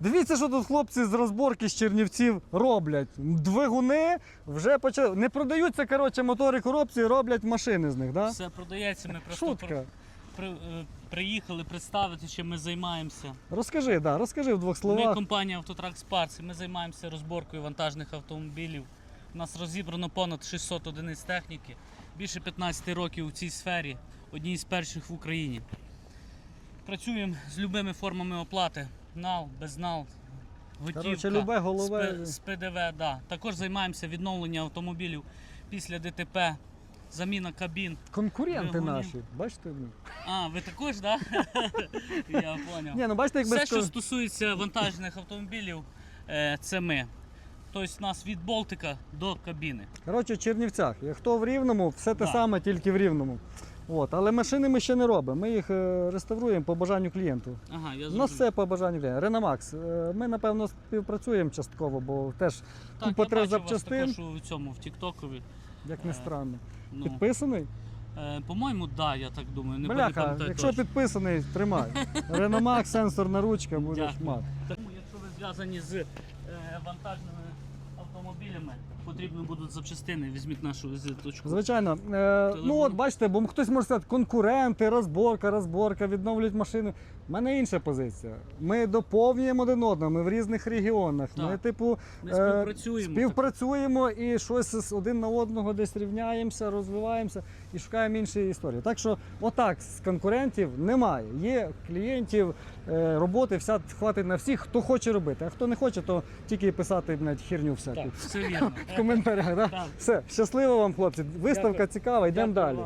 Дивіться, що тут хлопці з розборки з Чернівців роблять. Двигуни вже почали. Не продаються, коротше, мотори коробці, роблять машини з них, да? Все продається, ми просто Шутка. при- при- е, приїхали представити, чим ми займаємося. Розкажи, да, розкажи в двох словах. Ми компанія Автотрак Спарс, і ми займаємося розборкою вантажних автомобілів. У нас розібрано понад 600 одиниць техніки, більше 15 років у цій сфері, одній з перших в Україні. Працюємо з любими формами оплати: нал, безнал, готівка, Коротше, любе голове. з, ПДВ. Да. Також займаємося відновленням автомобілів після ДТП, заміна кабін. Конкуренти Двигунів. наші. Бачите? ну. А, ви також, так? Да? Я поняв. Ні, ну бачите, якби Все, що стосується вантажних автомобілів, е, це ми. Тобто у нас від Болтика до кабіни. Коротше, в Чернівцях. Як Хто в Рівному, все те Да. саме, тільки в Рівному. От. Але машини ми ще не робимо. Ми їх е, реставруємо по бажанню клієнту. Ага, я У нас все по бажанню клієнта. Реномакс. е, Ми, напевно, співпрацюємо частково, бо теж Так, купа треба бачив вас запчастин, також у цьому, в Тіктокові. як не странно. Ну, Підписаний? е, по-моєму, так, да, я так думаю. Не, Бляха, якщо точно. підписаний, тримай. Реномакс, сенсорна ручка, будеш мати. Тому, якщо ви зв'язані з е, вантажними автомобілями, потрібні будуть запчастини, візьміть нашу візиточку. Звичайно. Е, ну от бачите, бо хтось може сказати, конкуренти, розборка, розборка, відновлюють машини. У мене інша позиція. Ми доповнюємо один одного, ми в різних регіонах. Ми, типу, Ми е, співпрацюємо. співпрацюємо і щось один на одного десь рівняємося, розвиваємося і шукаємо інші історії. Так що, отак з конкурентів немає. Є клієнтів, е, роботи, вся хватить на всіх, хто хоче робити. А хто не хоче, то тільки писати блядь, херню всяку. Так, все вірно. В коментарях. Так. Все, щасливо вам, хлопці. Виставка цікава, йдемо далі.